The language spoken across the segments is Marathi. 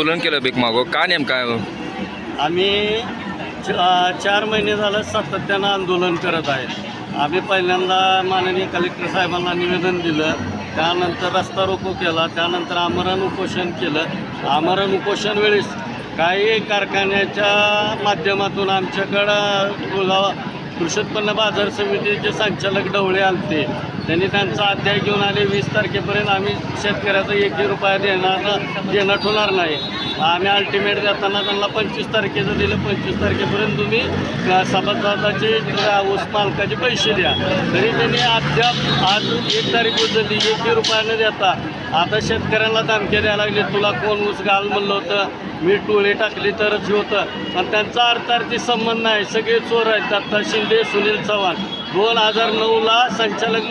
आंदोलन केलं भीक मागो. का नेमका आम्ही च- चार महिने झालं सातत्यानं आंदोलन करत आहे. आम्ही पहिल्यांदा माननीय कलेक्टर साहेबांना निवेदन दिलं. त्यानंतर रस्ता रोको केला. त्यानंतर आमरण उपोषण केलं. आमरण उपोषण वेळेस काही कारखान्याच्या माध्यमातून आमच्याकडं तुला कृषी उत्पन्न बाजार समितीचे संचालक ढवळे आलते. त्यांनी त्यांचा अध्याय घेऊन आले. वीस तारखेपर्यंत आम्ही शेतकऱ्याचा एकही रुपया देणार देणं ठेवणार नाही. आम्ही अल्टिमेट देताना त्यांना पंचवीस तारखेचं दिलं. पंचवीस तारखेपर्यंत तुम्ही सभासदाचे ऊस मालकाचे पैसे द्या. तरी त्यांनी अद्याप आज एक तारीख उचलली एकही रुपया न देता आता शेतकऱ्यांना धमक्या द्यायला लागले. तुला कोण ऊस घाल म्हणलं होतं? मी टोळी टाकली तरच होतं. पण त्यांचा अर्थार्थी संबंध नाही. सगळे चोर आहेत. दत्ता शिंदे सुनील चव्हाण. दोन हजार नऊला संचालक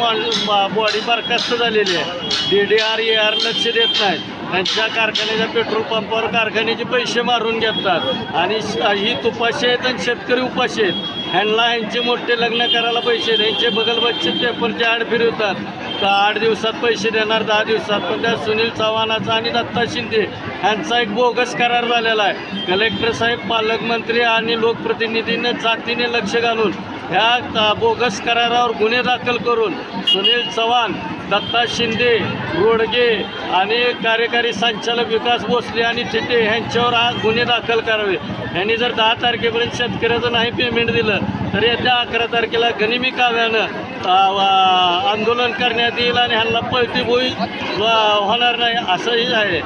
बॉडी बरखास्त झालेली आहे. D D R A R लक्ष देत नाहीत. त्यांच्या कारखान्याच्या पेट्रोल पंपावर कारखान्याचे पैसे मारून घेतात. आणि श- ही तुपाशी आहेत आणि शेतकरी उपाशी आहेत. ह्यांना ह्यांचे मोठे लग्न करायला पैसे आहेत. ह्यांचे बगलबच्चे पेपरचे आड फिरवतात. का आठ दिवसात पैसे देणार दहा दिवसात पण त्या सुनील चव्हाणाचा आणि दत्ता शिंदे ह्यांचा एक बोगस करार झालेला आहे. कलेक्टर साहेब पालकमंत्री आणि लोकप्रतिनिधींनी जातीने लक्ष घालून ह्या बोगस करारावर गुन्हे दाखल करून सुनील चव्हाण दत्ता शिंदे रोडगे आणि कार्यकारी संचालक विकास भोसले आणि थिटे ह्यांच्यावर आज गुन्हे दाखल करावे. यांनी जर दहा तारखेपर्यंत शेतकऱ्याचं नाही पेमेंट दिलं तर येत्या अकरा तारखेला गनिमी काव्यानं आंदोलन करण्यात येईल आणि ह्यांना पळती बोई होणार नाही असंही आहे.